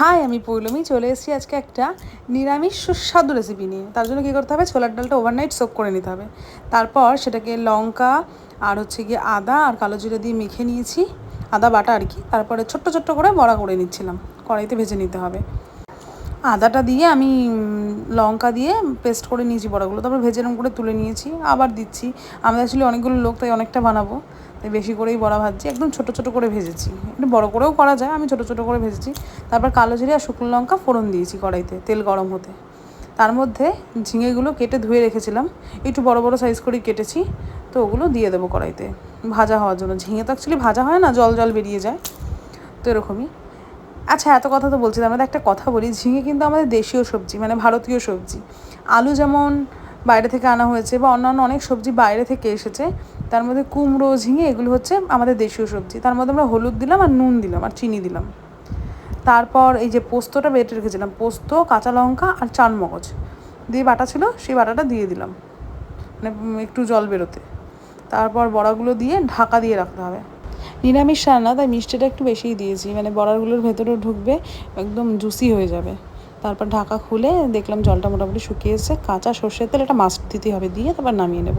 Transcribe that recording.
High, আমি পৌলমি, চলে এসেছি আজকে একটা নিরামিষ সুস্বাদু রেসিপি নিয়ে। তার জন্য কী করতে হবে? ছোলার ডালটা ওভারনাইট সোক করে নিতে হবে। তারপর সেটাকে লঙ্কা আর হচ্ছে গিয়ে আদা আর কালো জিরে দিয়ে মেখে নিয়েছি। আদা বাটা আর কি। তারপরে ছোট্ট ছোট্ট করে বড়া করে নিচ্ছিলাম। কড়াইতে ভেজে নিতে হবে। আদাটা দিয়ে আমি লঙ্কা দিয়ে পেস্ট করে নিয়েছি বড়াগুলো। তারপর ভেজে এরকম করে তুলে নিয়েছি, আবার দিচ্ছি। আমাদের আসলে অনেকগুলো লোক, তাই অনেকটা বানাবো। তাই বেশি করেই বড়া ভাজছি, একদম ছোট ছোট করে ভেজেছি। একটু বড় করেও করা যায়, আমি ছোট ছোট করে ভেজেছি। তারপর কালো জিরে আর শুকনো লঙ্কা ফোড়ন দিয়েছি কড়াইতে, তেল গরম হতে। তার মধ্যে ঝিঙেগুলো কেটে ধুয়ে রেখেছিলাম। একটু বড় বড় সাইজ করেই কেটেছি, তো ওগুলো দিয়ে দেবো কড়াইতে। ভাজা হওয়ার জন্য। ঝিঙে তো অ্যাকচুয়ালি ভাজা হয় না, জল জল বেরিয়ে যায়। তো এরকমই। আচ্ছা এত কথা তো বলছি আমাদের একটা কথা বলি, ঝিঙে কিন্তু আমাদের দেশীয় সবজি মানে ভারতীয় সবজি। আলু যেমন বাইরে থেকে আনা হয়েছে বা অন্যান্য অনেক সবজি বাইরে থেকে এসেছে, তার মধ্যে কুমড়ো, ঝিঙে, এগুলো হচ্ছে আমাদের দেশীয় সবজি। তার মধ্যে আমরা হলুদ দিলাম আর নুন দিলাম আর চিনি দিলাম। তারপর এই যে পোস্তটা বেটে রেখেছিলাম, পোস্ত, কাঁচা লঙ্কা আর চার মগজ দিয়ে বাটা ছিল, সেই বাটাটা দিয়ে দিলাম মানে একটু জল বেরোতে। তারপর বড়াগুলো দিয়ে ঢাকা দিয়ে রাখতে হবে। নিরামিষ রান্না, তাই মিষ্টিটা একটু বেশিই দিয়েছি। মানে বড়াগুলোর ভেতরে ঢুকবে, একদম জুসি হয়ে যাবে। তারপর ঢাকা খুলে দেখলাম জলটা মোটামুটি শুকিয়েছে। কাঁচা সর্ষের তেল একটা মাস্ট দিতে হবে, দিয়ে তারপর নামিয়ে নেব।